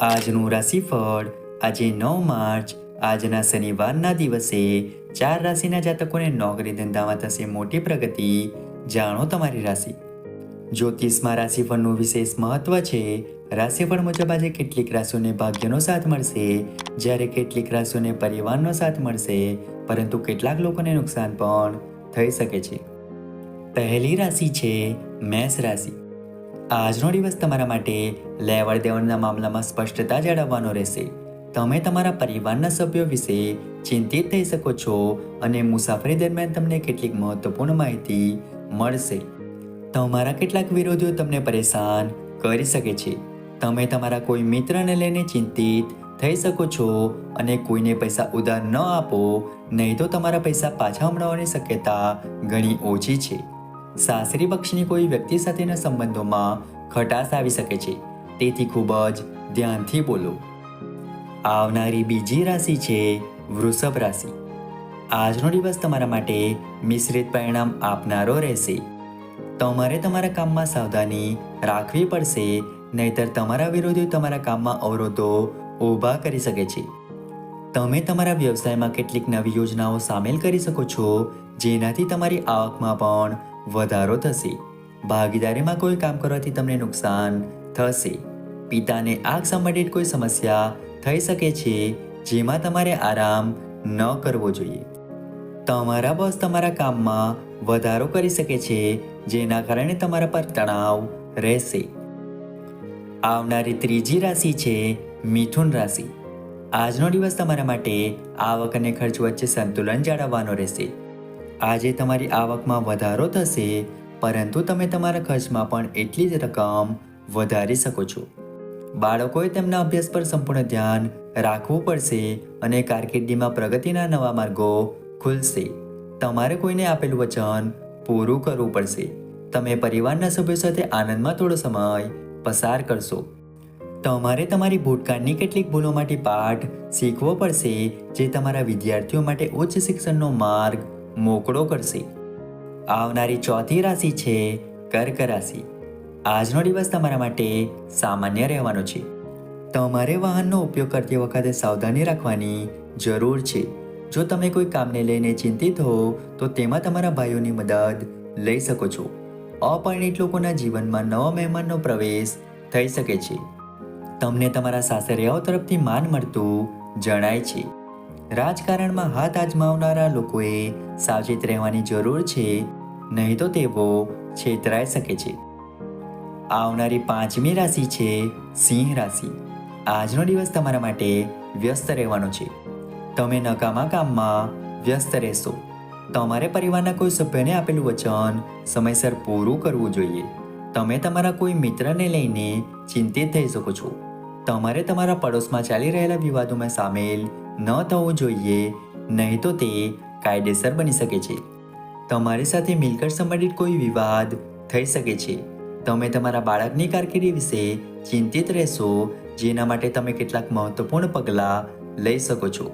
આજનું રાશિફળ આજે નવ માર્ચ, આજના શનિવારના દિવસે ચાર રાશિના જાતકોને નોકરી ધંધામાં થશે મોટી પ્રગતિ, જાણો તમારી રાશિ. જ્યોતિષમાં રાશિફળનું વિશેષ મહત્વ છે, રાશિફળ મુજબ આજે કેટલીક રાશિઓને ભાગ્યનો સાથ મળશે, જ્યારે કેટલીક રાશિઓને પરિવારનો સાથ મળશે, પરંતુ કેટલાક લોકોને નુકસાન પણ થઈ શકે છે. પહેલી રાશિ છે મેષ રાશિ. આજનો દિવસ તમારા માટે લેવડ દેવડના મામલામાં સ્પષ્ટતા જાળવવાનો રહેશે. તમે તમારા પરિવારના સભ્યો વિશે ચિંતિત થઈ શકો છો અને મુસાફરી દરમિયાન તમને કેટલીક મહત્વપૂર્ણ માહિતી મળશે. તમારા કેટલાક વિરોધીઓ તમને પરેશાન કરી શકે છે. તમે તમારા કોઈ મિત્રને લઈને ચિંતિત થઈ શકો છો અને કોઈને પૈસા ઉધાર ન આપો, નહીં તો તમારા પૈસા પાછા મળવાની શક્યતા ઘણી ઓછી છે. સાસરી પક્ષની કોઈ વ્યક્તિ સાથેના સંબંધોમાં ખટાશ આવી શકે છે. તેથી ખૂબ જ ધ્યાનથી બોલો. આવનારી બીજી રાશિ છે વૃષભ રાશિ. આજનો દિવસ તમારા માટે મિશ્રિત પરિણામ આપનારો રહેશે. તમારે તમારા કામમાં સાવધાની રાખવી પડશે, નહીતર તમારા વિરોધીઓ તમારા કામમાં અવરોધો ઊભા કરી શકે છે. તમે તમારા વ્યવસાયમાં કેટલીક નવી યોજનાઓ સામેલ કરી શકો છો, જેનાથી તમારી આવકમાં પણ વધારો થશે. ભાગીદારીમાં કોઈ કામ કરવાથી તમને નુકસાન થશે. પિતાને આગ સંબંધિત કોઈ સમસ્યા થઈ શકે છે, જેમાં તમારે આરામ ન કરવો જોઈએ. તમારા બોસ તમારા કામમાં વધારો કરી શકે છે, જેના કારણે તમારા પર તણાવ રહેશે. આવનારી ત્રીજી રાશિ છે મિથુન રાશિ. આજનો દિવસ તમારા માટે આવક અને ખર્ચ વચ્ચે સંતુલન જાળવવાનો રહેશે. આજે તમારી આવકમાં વધારો થશે, પરંતુ તમે તમારા ખર્ચમાં પણ એટલી જ રકમ વધારી શકો છો. બાળકોએ તેમના અભ્યાસ પર સંપૂર્ણ ધ્યાન રાખવું પડશે અને કારકિર્દીમાં પ્રગતિના નવા માર્ગો ખુલશે. તમારે કોઈને આપેલું વચન પૂરું કરવું પડશે. તમે પરિવારના સભ્યો સાથે આનંદમાં થોડો સમય પસાર કરશો. તમારે તમારી ભૂતકાળની કેટલીક ભૂલોમાંથી પાઠ શીખવો પડશે, જે તમારા વિદ્યાર્થીઓ માટે ઉચ્ચ શિક્ષણનો માર્ગ મોકળો કરશે. આવનારી ચોથી રાશિ છે કર્ક રાશિ. આજનો દિવસ તમારા માટે સામાન્ય રહેવાનો છે. તમારે વાહનનો ઉપયોગ કરતી વખતે સાવધાની રાખવાની જરૂર છે. જો તમે કોઈ કામને લઈને ચિંતિત હો, તો તેમાં તમારા ભાઈઓની મદદ લઈ શકો છો. અપરિણિત લોકોના જીવનમાં નવા મહેમાનનો પ્રવેશ થઈ શકે છે. તમને તમારા સાસરિયાઓ તરફથી માન મળતું જણાય છે. રાજકારણમાં હાથ આજમાવનારા લોકોએ સાવચેત રહેવાની જરૂર છે, નહીં તો તેઓ છેતરાઈ શકે છે. આવનારી પાંચમી રાશિ છે સિંહ રાશિ. આજનો દિવસ તમારા માટે વ્યસ્ત રહેવાનો છે. તમે નકામા કામમાં વ્યસ્ત રહેશો. તમારે પરિવારના કોઈ સભ્યને આપેલું વચન સમયસર પૂરું કરવું જોઈએ. તમે તમારા કોઈ મિત્રને લઈને ચિંતિત થઈ શકો છો. તમારે તમારા પડોશમાં ચાલી રહેલા વિવાદોમાં સામેલ ન થવું જોઈએ, નહીં તો તે કાયદેસર બની શકે છે. તમારી સાથે મિલકત સંબંધિત કોઈ વિવાદ થઈ શકે છે. તમે તમારા બાળકની કારકિર્દી વિશે ચિંતિત રહેશો, જેના માટે તમે કેટલાક મહત્વપૂર્ણ પગલાં લઈ શકો છો.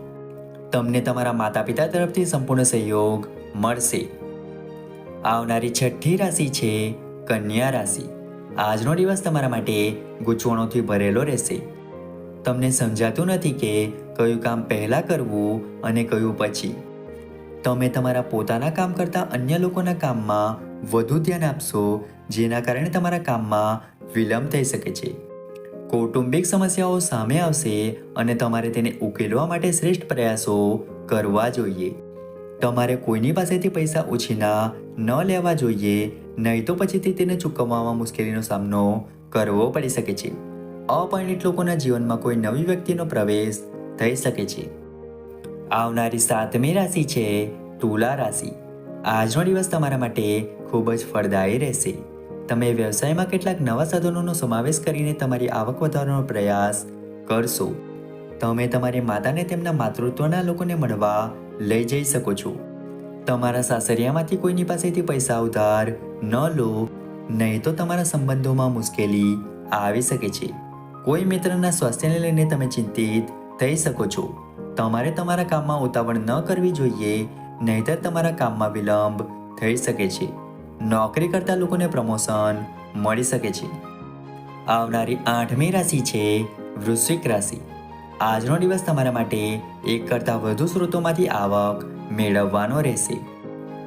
તમને તમારા માતા પિતા તરફથી સંપૂર્ણ સહયોગ મળશે. આવનારી છઠ્ઠી રાશિ છે કન્યા રાશિ. આજનો દિવસ તમારા માટે ગૂંચવણોથી ભરેલો રહેશે. તમને સમજાતું નથી કે કયું કામ પહેલાં કરવું અને કયું પછી. તમે તમારા પોતાના કામ કરતાં અન્ય લોકોના કામમાં વધુ ધ્યાન આપશો, જેના કારણે તમારા કામમાં વિલંબ થઈ શકે છે. કૌટુંબિક સમસ્યાઓ સામે આવશે અને તમારે તેને ઉકેલવા માટે શ્રેષ્ઠ પ્રયાસો કરવા જોઈએ. તમારે કોઈની પાસેથી પૈસા ઉછીના ન લેવા જોઈએ, નહીં તો પછીથી તેને ચૂકવવામાં મુશ્કેલીનો સામનો કરવો પડી શકે છે. અપરિણિત લોકોના જીવનમાં કોઈ નવી વ્યક્તિનો પ્રવેશ થઈ શકે છે. આવનારી સાતમી રાશિ છે તુલા રાશિ. આજનો દિવસ તમારા માટે ખૂબ જ ફળદાયી રહેશે. તમે વ્યવસાયમાં કેટલાક નવા સાધનોનો સમાવેશ કરીને તમારી આવક વધારવાનો પ્રયાસ કરશો. તમે તમારી માતાને તેમના માતૃત્વના લોકોને મળવા લઈ જઈ શકો છો. તમારા સાસરિયામાંથી કોઈની પાસેથી પૈસા ઉધાર ન લો, નહીં તો તમારા સંબંધોમાં મુશ્કેલી આવી શકે છે. કોઈ મિત્રના સ્વાસ્થ્યને લઈને તમે ચિંતિત થઈ શકો છો. તમારે તમારા કામમાં ઉતાવળ ન કરવી જોઈએ, નહીતર તમારા કામમાં વિલંબ થઈ શકે છે. નોકરી કરતા લોકોને પ્રમોશન મળી શકે છે. આવનારી આઠમી રાશિ છે વૃશ્ચિક રાશિ. આજનો દિવસ તમારા માટે એક કરતાં વધુ સ્ત્રોતોમાંથી આવક મેળવવાનો રહેશે.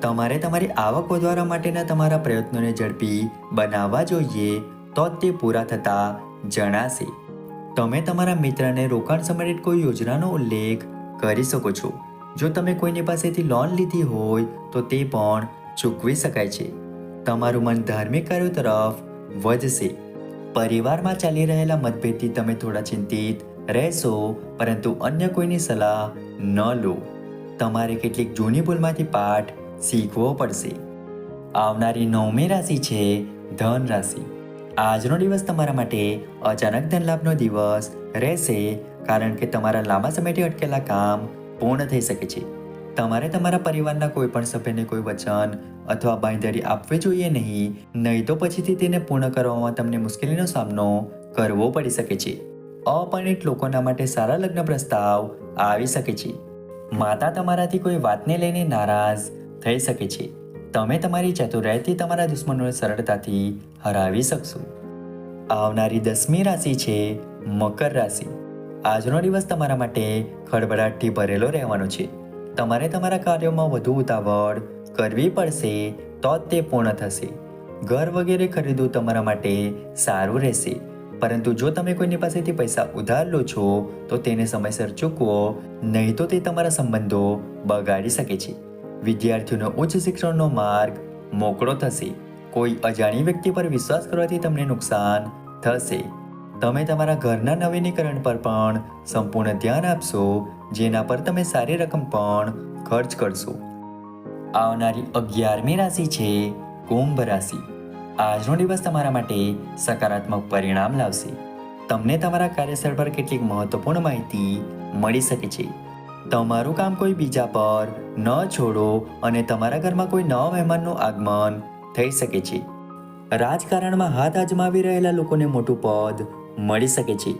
તમારે તમારી આવક વધારવા માટેના તમારા પ્રયત્નોને ઝડપી બનાવવા જોઈએ તો તે પૂરા થતા જણાશે. તમે તમારા મિત્રને રોકાણ સંબંધિત કોઈ યોજનાનો ઉલ્લેખ કરી શકો છો. જો તમે કોઈની પાસેથી લોન લીધી હોય, તો તે પણ ચૂકવી શકાય છે. તમારું મન ધાર્મિક કાર્યો તરફ વધશે. પરિવારમાં ચાલી રહેલા મતભેદથી તમે થોડા ચિંતિત રહેશો, પરંતુ અન્ય કોઈની સલાહ ન લો. તમારે કેટલીક જૂની ભૂલમાંથી પાઠ શીખવો પડશે. આવનારી નવમી રાશિ છે ધન રાશિ. આજનો દિવસ તમારા માટે અચાનક ધનલાભનો દિવસ રહેશે, કારણ કે તમારા લાંબા સમયથી અટકેલા કામ પૂર્ણ થઈ શકે છે. તમારે તમારા પરિવારના કોઈ પણ સભ્યને કોઈ વચન અથવા બાંયધરી આપવી જોઈએ નહીં નહીં તો પછીથી તેને પૂર્ણ કરવામાં તમને મુશ્કેલીનો સામનો કરવો પડી શકે છે. અપરિણિત લોકોના માટે સારા લગ્ન પ્રસ્તાવ આવી શકે છે. માતા તમારાથી કોઈ વાતને લઈને નારાજ થઈ શકે છે. તમે તમારી ચતુરાઈથી તમારા દુશ્મનોને સરળતાથી હરાવી શકશો. આવનારી દસમી રાશિ છે મકર રાશિ. આજનો દિવસ તમારા માટે ખળભળાટથી ભરેલો રહેવાનો છે. તમારે તમારા કાર્યોમાં વધુ ઉતાવળ કરવી પડશે તો જ તે પૂર્ણ થશે. ઘર વગેરે ખરીદવું તમારા માટે સારું રહેશે. પરંતુ જો તમે કોઈની પાસેથી પૈસા ઉધાર લો છો, તો તેને સમયસર ચૂકવો, નહીં તો તે તમારા સંબંધો બગાડી શકે છે. વિદ્યાર્થીઓનો ઉચ્ચ શિક્ષણનો માર્ગ મોકળો થશે. કોઈ અજાણી વ્યક્તિ પર વિશ્વાસ કરવાથી તમને નુકસાન થશે. તમે તમારા ઘરના નવીનીકરણ પર પણ સંપૂર્ણ ધ્યાન આપશો, જેના પર તમે સારી રકમ પણ ખર્ચ કરશો. આવનારી અગિયારમી રાશિ છે કુંભ રાશિ. આજનો દિવસ તમારા માટે સકારાત્મક પરિણામ લાવશે. તમને તમારા કાર્યસ્થળ પર કેટલીક મહત્વપૂર્ણ માહિતી મળી શકે છે. તમારું કામ કોઈ બીજા પર ન છોડો અને તમારા ઘરમાં કોઈ નવા મહેમાનનું આગમન થઈ શકે છે. રાજકારણમાં હાથ આજમાવી રહેલા લોકોને મોટું પદ મળી શકે છે.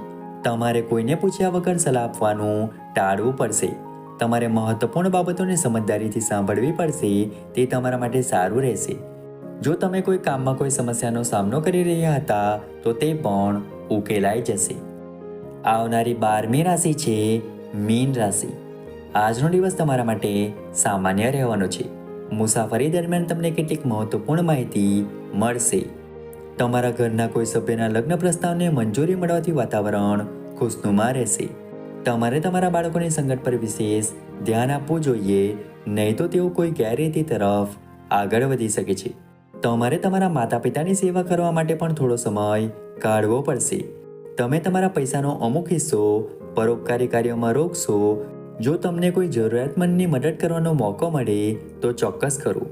તમારે કોઈને પૂછ્યા વગર સલાહ આપવાનું ટાળવું પડશે. તમારે મહત્વપૂર્ણ બાબતોને સમજદારીથી સાંભળવી પડશે, તે તમારા માટે સારું રહેશે. જો તમે કોઈ કામમાં કોઈ સમસ્યાનો સામનો કરી રહ્યા હતા, તો તે પણ ઉકેલાઈ જશે. આવનારી બારમી રાશિ છે મીન રાશિ. આજનો દિવસ તમારા માટે સામાન્ય રહેવાનો છે. મુસાફરી દરમિયાન તમને કેટલીક મહત્વપૂર્ણ માહિતી મળશે. તમારા ઘરના કોઈ સભ્યના લગ્ન પ્રસ્તાવને મંજૂરી મળવાથી વાતાવરણ ખુશનુમા રહેશે. તમારે તમારા બાળકોની સંગત પર વિશેષ ધ્યાન આપવું જોઈએ, નહીં તો તેઓ કોઈ ગેરરીતિ તરફ આગળ વધી શકે છે. તમારે તમારા માતા પિતાની સેવા કરવા માટે પણ થોડો સમય કાઢવો પડશે. તમે તમારા પૈસાનો અમુક હિસ્સો પરોપકારી કાર્યોમાં રોકશો જો તમને કોઈ જરૂરિયાતમંદની મદદ કરવાનો મોકો મળે તો ચોક્કસ કરો.